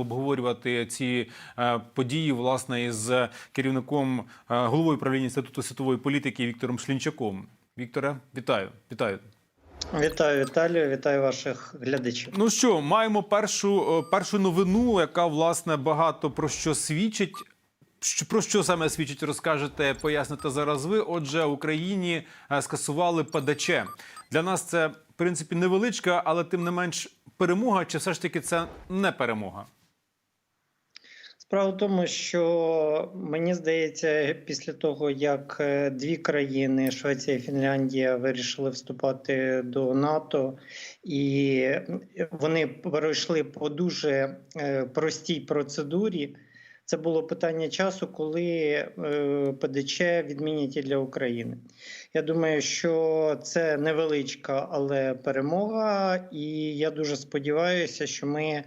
обговорювати ці е, події власне із керівником е, головою правління інституту світової політики Віктором Шлінчаком. Вікторе, вітаю, вітаю. Вітаю Віталію, вітаю ваших глядачів. Ну що, маємо першу, е, першу новину, яка власне багато про що свідчить. Про що саме свідчить, розкажете, поясните зараз ви. Отже, Україні е, скасували ПДЧ. Для нас це, в принципі, невеличка, але тим не менш перемога, чи все ж таки це не перемога? Справа в тому, що мені здається, після того як е, дві країни Швеція і Фінляндія вирішили вступати до НАТО, і вони пройшли по дуже е, простій процедурі. Це було питання часу, коли е, ПДЧ відмінять і для України. Я думаю, що це невеличка, але перемога, і я дуже сподіваюся, що ми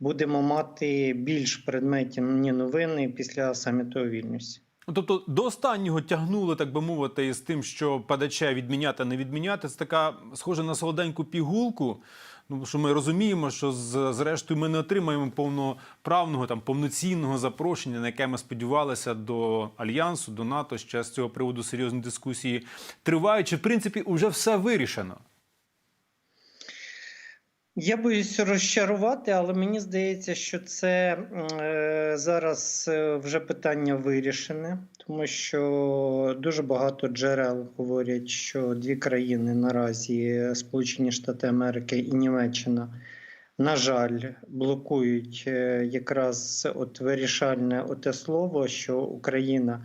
будемо мати більш предметні новини після саміту у Вільнюсі. Ну, Тобто до останнього тягнули, так би мовити, із тим, що ПДЧ відміняти, не відміняти. Це така схожа на солоденьку пігулку. Ну що ми розуміємо, що зрештою ми не отримаємо повноправного там повноцінного запрошення, на яке ми сподівалися до альянсу, до НАТО. Ще з цього приводу серйозні дискусії тривають. Чи в принципі вже все вирішено? Я боюсь розчарувати, але мені здається, що це е, зараз е, вже питання вирішене, тому що дуже багато джерел говорять, що дві країни наразі Сполучені Штати Америки і Німеччина. На жаль, блокують е, якраз от вирішальне оте слово, що Україна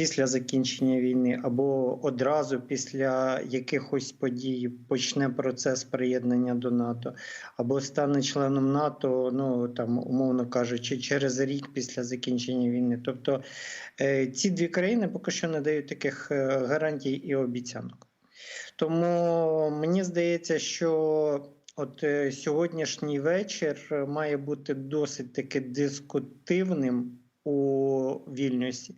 після закінчення війни або одразу після якихось подій почне процес приєднання до НАТО, або стане членом НАТО, ну там умовно кажучи, через рік після закінчення війни. Тобто е, ці дві країни поки що не дають таких е, гарантій і обіцянок. Тому мені здається, що от е, сьогоднішній вечір має бути досить таки дискутивним у Вільнюсі.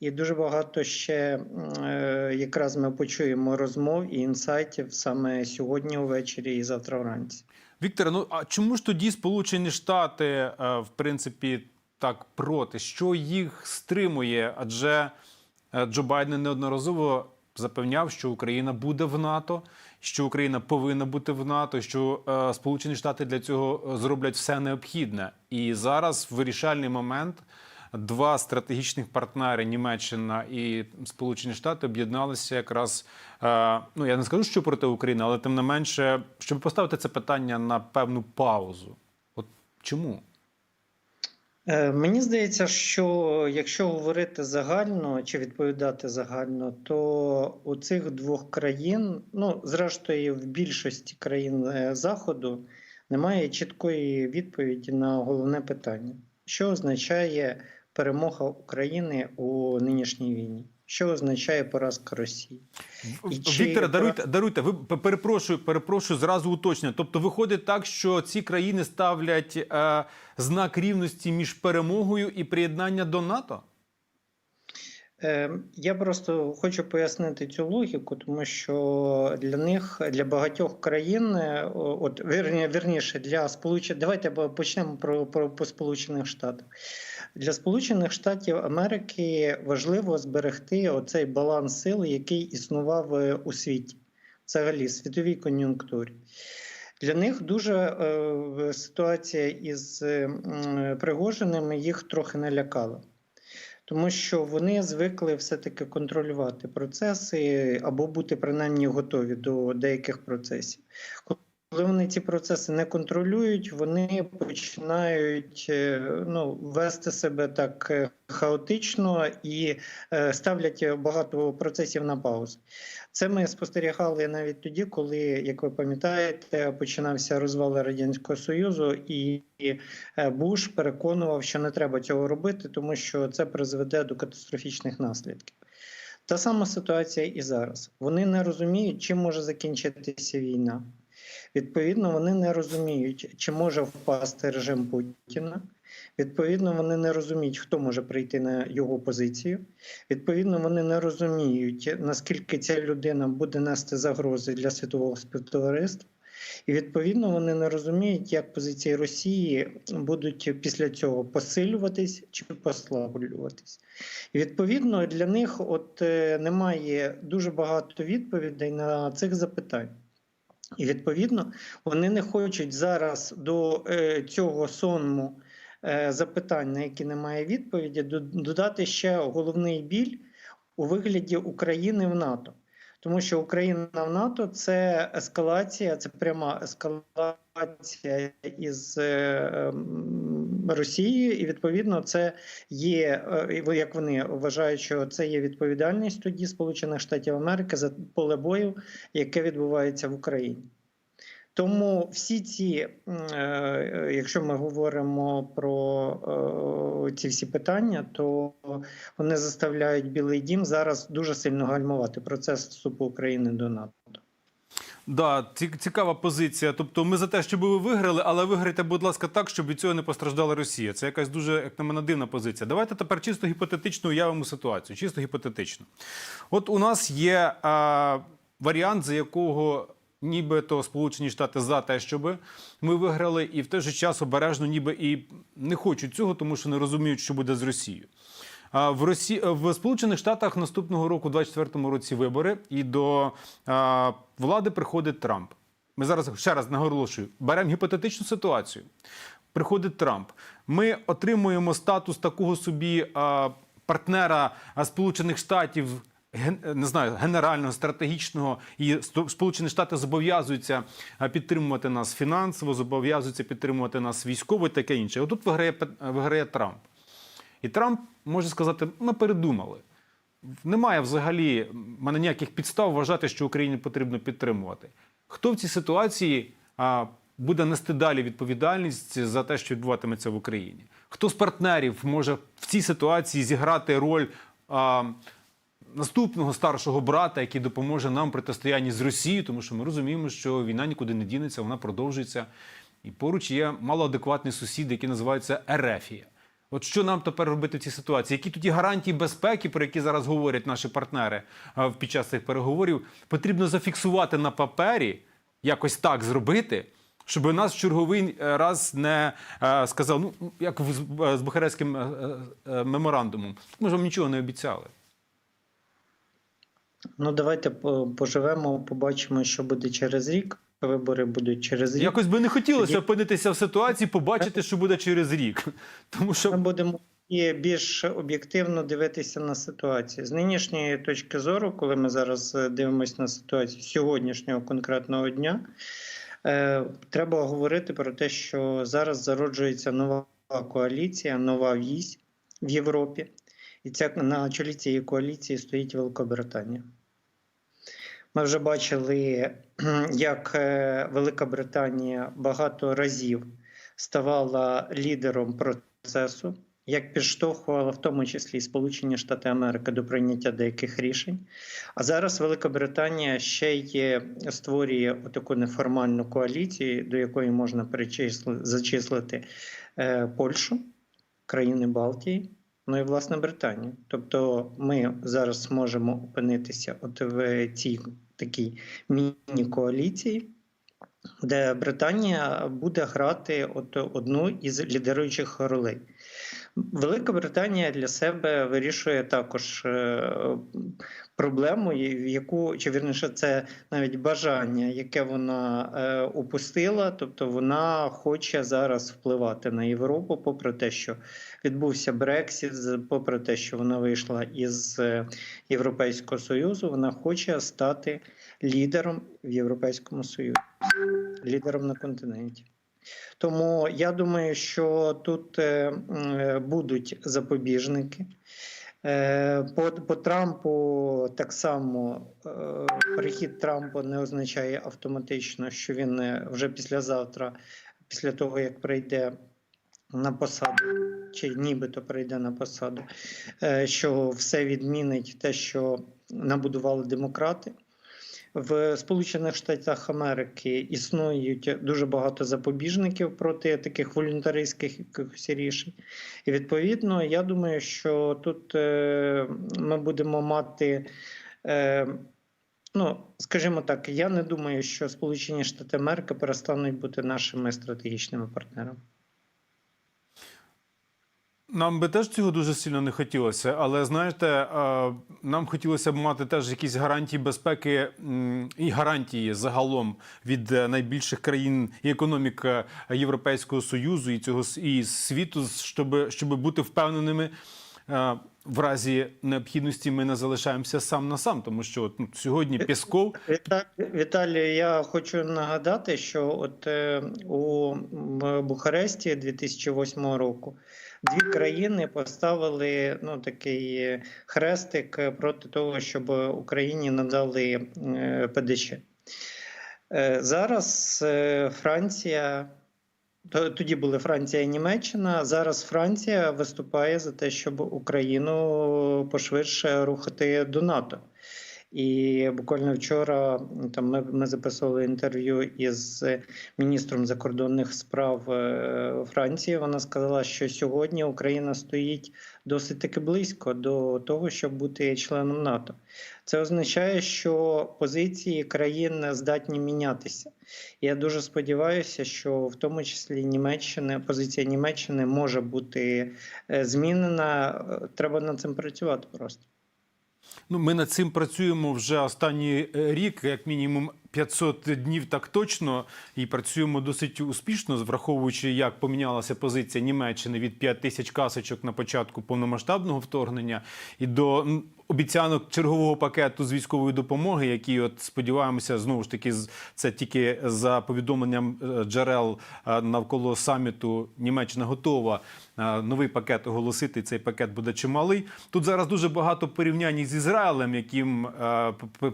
І дуже багато ще е, якраз ми почуємо розмов і інсайтів саме сьогодні увечері і завтра вранці. Вікторе, ну а чому ж тоді Сполучені Штати, е, в принципі, так проти? Що їх стримує? Адже е, Джо Байден неодноразово запевняв, що Україна буде в НАТО, що Україна повинна бути в НАТО, що Сполучені Штати для цього зроблять все необхідне. І зараз вирішальний момент. Два стратегічних партнери Німеччина і Сполучені Штати об'єдналися якраз. е, Ну я не скажу, що проти України, але тим не менше, щоб поставити це питання на певну паузу. От чому? Е, Мені здається, що якщо говорити загально чи відповідати загально, то у цих двох країн, ну зрештою, в більшості країн е, Заходу немає чіткої відповіді на головне питання, що означає перемога України у нинішній війні, що означає поразка Росії. І чи- даруйте, даруйте. Ви перепрошую, перепрошую зразу уточнення. Тобто, виходить так, що ці країни ставлять е, знак рівності між перемогою і приєднання до НАТО? Е, Я просто хочу пояснити цю логіку, тому що для них, для багатьох країн, е, от вірні, вірніше для сполучених, давайте почнемо про, про по Сполучених Штатах. Для Сполучених Штатів Америки важливо зберегти оцей баланс сил, який існував е, у світі, взагалі світовій кон'юнктурі. Для них дуже е, ситуація із е, Пригожиним їх трохи налякала тому що вони звикли все-таки контролювати процеси або бути принаймні готові до деяких процесів. Коли вони ці процеси не контролюють, вони починають е, ну, вести себе так е, хаотично і е, ставлять багато процесів на паузу. Це ми спостерігали навіть тоді, коли, як ви пам'ятаєте, починався розвал радянського союзу, і Буш переконував, що не треба цього робити, тому що це призведе до катастрофічних наслідків. Та сама ситуація і зараз. Вони не розуміють, чим може закінчитися війна. Відповідно, вони не розуміють, чи може впасти режим Путіна. Відповідно, вони не розуміють, хто може прийти на його позицію. Відповідно, вони не розуміють, наскільки ця людина буде нести загрози для світового співтовариства. І відповідно вони не розуміють, як позиції Росії будуть після цього посилюватись чи послаблюватись. І відповідно для них от е, немає дуже багато відповідей на цих запитань. І відповідно вони не хочуть зараз до е, цього сонму е, запитань, на які немає відповіді, додати ще головний біль у вигляді України в НАТО. Тому що Україна в НАТО це ескалація, це пряма ескалація із е, ем, Росією, і відповідно це є, е, як вони вважають, що це є відповідальність тоді Сполучених Штатів Америки за поле бою, яке відбувається в Україні. Тому всі ці, е, якщо ми говоримо про е, ці всі питання, то вони заставляють Білий Дім зараз дуже сильно гальмувати процес вступу України до НАТО. Да, цікава позиція. Тобто, ми за те, щоб ви виграли, але виграйте, будь ласка, так, щоб від цього не постраждала Росія. Це якась дуже, як на мене, дивна позиція. Давайте тепер чисто гіпотетично уявимо ситуацію. Чисто гіпотетично. От у нас є а, варіант, за якого нібито Сполучені Штати за те, щоб ми виграли, і в той же час обережно, ніби і не хочуть цього, тому що не розуміють, що буде з Росією. В Росі... в Сполучених Штатах наступного року, у 24-му році, вибори, і до влади приходить Трамп. Ми зараз ще раз наголошую, беремо гіпотетичну ситуацію. Приходить Трамп. Ми отримуємо статус такого собі партнера Сполучених Штатів. Не знаю, генерального, стратегічного, і Сполучені Штати зобов'язуються підтримувати нас фінансово, зобов'язуються підтримувати нас військово і таке інше. Отут виграє, виграє Трамп. І Трамп може сказати: ми передумали. Немає взагалі мене ніяких підстав вважати, що Україні потрібно підтримувати. Хто в цій ситуації буде нести далі відповідальність за те, що відбуватиметься в Україні? Хто з партнерів може в цій ситуації зіграти роль а, наступного старшого брата, який допоможе нам протистоянні з Росією, тому що ми розуміємо, що війна нікуди не дінеться, вона продовжується. І поруч є малоадекватний сусід, який називається Ерефія. От що нам тепер робити в цій ситуації? Які тоді гарантії безпеки, про які зараз говорять наші партнери під час цих переговорів, потрібно зафіксувати на папері, якось так зробити, щоб нас в черговий е, раз не е, сказав, ну як з, е, Бухарестським е, е, е, меморандумом. Ми ж вам нічого не обіцяли. Ну давайте поживемо, побачимо, що буде через рік. Вибори будуть через рік. Якось би не хотілося Тоді- опинитися в ситуації, побачити, що буде через рік. Тому що Ми будемо і більш об'єктивно дивитися на ситуацію. З нинішньої точки зору, коли ми зараз е, дивимося на ситуацію сьогоднішнього конкретного дня, е, треба говорити про те, що зараз зароджується нова коаліція, нова вісь в Європі. І ця на чолі цієї коаліції стоїть Великобританія. Ми вже бачили, як е, Велика Британія багато разів ставала лідером процесу, як підштовхувала в тому числі Сполучені Штати Америки до прийняття деяких рішень. А зараз Велика Британія ще й створює таку неформальну коаліцію, до якої можна перечисли, зачислити е, Польщу, країни Балтії. Ну і власне Британію. Тобто ми зараз можемо опинитися от в цій такій міні-коаліції, де Британія буде грати от одну із лідеруючих ролей. Велика Британія для себе вирішує також е, проблему, яку чи вірніше, це навіть бажання, яке вона е, упустила. Тобто вона хоче зараз впливати на Європу, попри те, що відбувся Брексіт, попри те, що вона вийшла із е, Європейського Союзу, вона хоче стати лідером в Європейському Союзі, лідером на континенті. Тому я думаю, що тут е, будуть запобіжники. Е, По, по Трампу так само е, прихід Трампа не означає автоматично, що він вже післязавтра, після того як прийде на посаду, чи нібито прийде на посаду, що все відмінить те, що набудували демократи. В Сполучених Штатах Америки існують дуже багато запобіжників проти таких волюнтаристських якихось рішень. І відповідно, я думаю, що тут е, ми будемо мати е, Ну, скажімо так, я не думаю, що Сполучені Штати Америки перестануть бути нашими стратегічними партнерами. Нам би теж цього дуже сильно не хотілося, але знаєте, е, нам хотілося б мати теж якісь гарантії безпеки і гарантії загалом від е, найбільших країн і економік е, Європейського союзу і цього і світу, щоб, щоб бути впевненими. е, В разі необхідності ми не залишаємося сам на сам, тому що от, ну, сьогодні Пісков Віта- Віталію, я хочу нагадати, що от е, у Бухаресті 2008 року дві країни поставили ну, такий хрестик проти того, щоб Україні надали е, ПДЧ. Е, Зараз е, Франція. Тоді були Франція і Німеччина. Зараз Франція виступає за те, щоб Україну пошвидше рухати до НАТО. І буквально вчора там ми, ми записували інтерв'ю із міністром закордонних справ е, Франції. Вона сказала, що сьогодні Україна стоїть досить таки близько до того, щоб бути членом НАТО. Це означає, що позиції країн здатні мінятися. Я дуже сподіваюся, що в тому числі Німеччини позиція Німеччини може бути е, змінена. Е, Треба над цим працювати просто. Ну, ми над цим працюємо вже останній е, рік, як мінімум 500 днів, так точно, і працюємо досить успішно, враховуючи, як помінялася позиція Німеччини від 5 тисяч касочок на початку повномасштабного вторгнення і до обіцянок чергового пакету з військової допомоги, які от сподіваємося, знову ж таки, це тільки за повідомленням е, джерел е, навколо саміту Німеччина готова е, новий пакет оголосити. Цей пакет буде чималий. Тут зараз дуже багато порівнянь з Ізраїлем, яким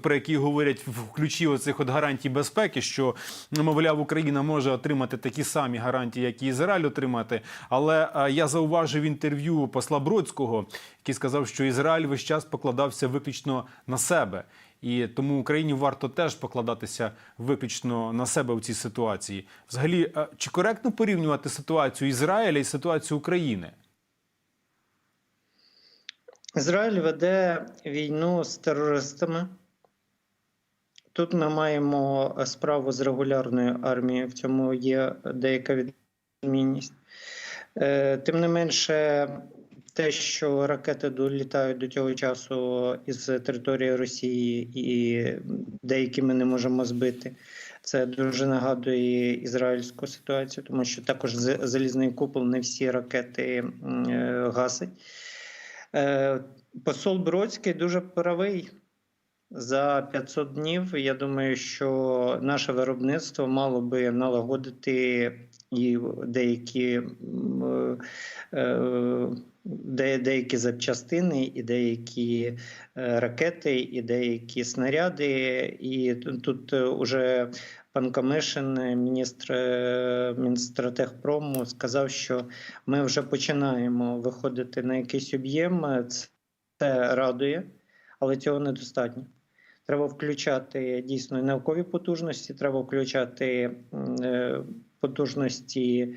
про які говорять в ключі оцих от гарантій безпеки, що мовляв, Україна може отримати такі самі гарантії, як і Ізраїль отримати. Але я зауважив інтерв'ю посла Бродського, який сказав, що Ізраїль весь час покладався виключно на себе. І тому Україні варто теж покладатися виключно на себе в цій ситуації. Взагалі, е, чи коректно порівнювати ситуацію Ізраїля і ситуацію України? Ізраїль веде війну з терористами. Тут ми маємо справу з регулярною армією, в цьому є деяка відмінність. Е, Тим не менше, те, що ракети долітають до цього часу із території Росії, і деякі ми не можемо збити, це дуже нагадує ізраїльську ситуацію, тому що також залізний купол не всі ракети е, гасить. Е, Посол Бродський дуже правий. За 500 днів я думаю, що наше виробництво мало би налагодити і деякі, е, де- деякі запчастини, і деякі е, ракети, і деякі снаряди. І тут- уже пан Камишин, міністр е, Мінстратегпрому, сказав, що ми вже починаємо виходити на якийсь об'єм. Це радує, але цього недостатньо. Треба включати дійсно наукові потужності, треба включати е, потужності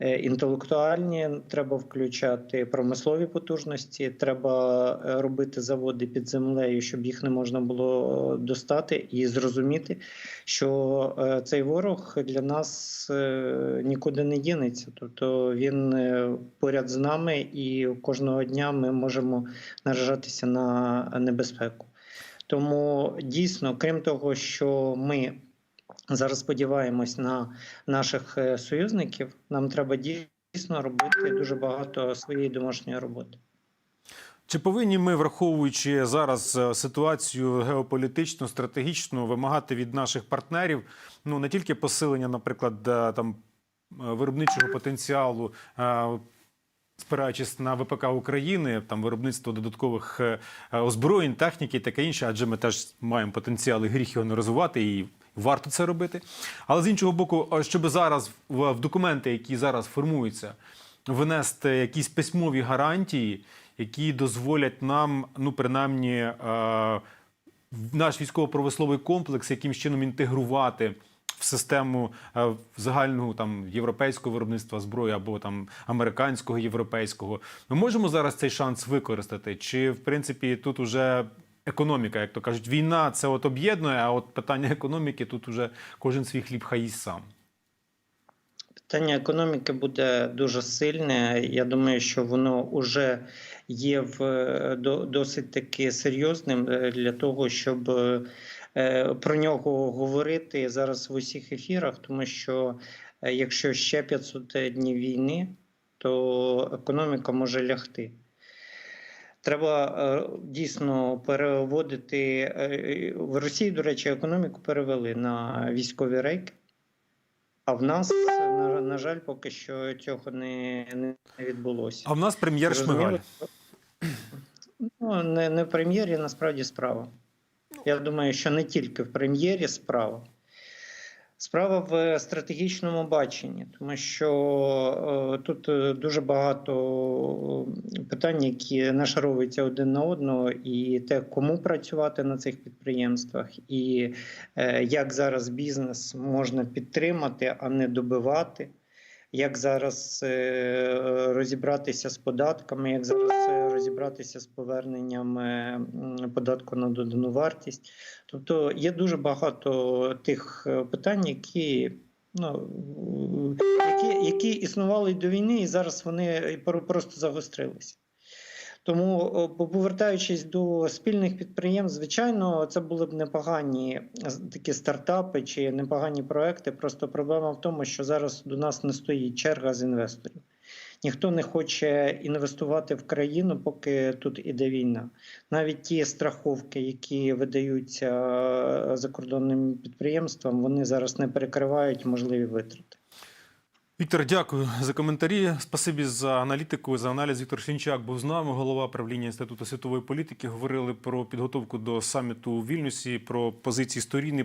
інтелектуальні, треба включати промислові потужності, треба е, робити заводи під землею, щоб їх не можна було достати, і зрозуміти, що е, цей ворог для нас е, нікуди не дінеться. Тобто він е, поряд з нами, і кожного дня ми можемо наражатися на небезпеку. Тому дійсно, крім того, що ми зараз сподіваємось на наших е, союзників, нам треба дійсно робити дуже багато своєї домашньої роботи. Чи повинні ми, враховуючи зараз е, ситуацію геополітичну, стратегічну, вимагати від наших партнерів ну не тільки посилення, наприклад, е, там виробничого потенціалу, спираючись на ВПК України, там виробництво додаткових е, озброєнь, техніки і таке інше, адже ми теж маємо потенціал і гріх його не розвивати і. Варто це робити, але з іншого боку, е, щоб зараз в, документи, які зараз формуються, внести якісь письмові гарантії, які дозволять нам, ну принаймні, е, наш військово-промисловий комплекс якимсь чином інтегрувати в систему е, загального там європейського виробництва зброї або там американського європейського. Ми можемо зараз цей шанс використати? Чи в принципі тут уже економіка, як то кажуть, війна це от об'єднує, а от питання економіки тут уже кожен свій хліб хай сам. Питання економіки буде дуже сильне. Я думаю, що воно вже є в е, досить таки серйозним е, для того, щоб про нього говорити зараз в усіх ефірах, тому що е, якщо ще 500 днів війни, то економіка може лягти. Треба е, дійсно переводити е, в Росії, до речі, економіку перевели на військові рейки. А в нас, на, на жаль, поки що цього не, не відбулося. А в нас прем'єр Шмигаль. Ну, не, не в прем'єрі, насправді справа. Я думаю, що не тільки в прем'єрі справа. Справа в стратегічному баченні, тому що е, тут е, дуже багато е, питань, які нашаровуються один на одного, і те, кому працювати на цих підприємствах, і е, як зараз бізнес можна підтримати, а не добивати. Як зараз е, розібратися з податками, як зараз е, розібратися з поверненням е, податку на додану вартість. Тобто є дуже багато тих питань, які, ну, які, які існували до війни, і зараз вони просто загострилися. Тому, повертаючись до спільних підприємств, звичайно, це були б непогані такі стартапи чи непогані проекти. Просто проблема в тому, що зараз до нас не стоїть черга з інвесторів. Ніхто не хоче інвестувати в країну, поки тут іде війна. Навіть ті страховки, які видаються е, закордонним підприємствам, вони зараз не перекривають можливі витрати. Віктор, дякую за коментарі. Спасибі за аналітику, за аналіз. Віктор Шинчак був з нами, голова правління Інституту світової політики. Говорили про підготовку до саміту у Вільнюсі, про позиції сторін про